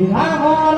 Ram Ram Hare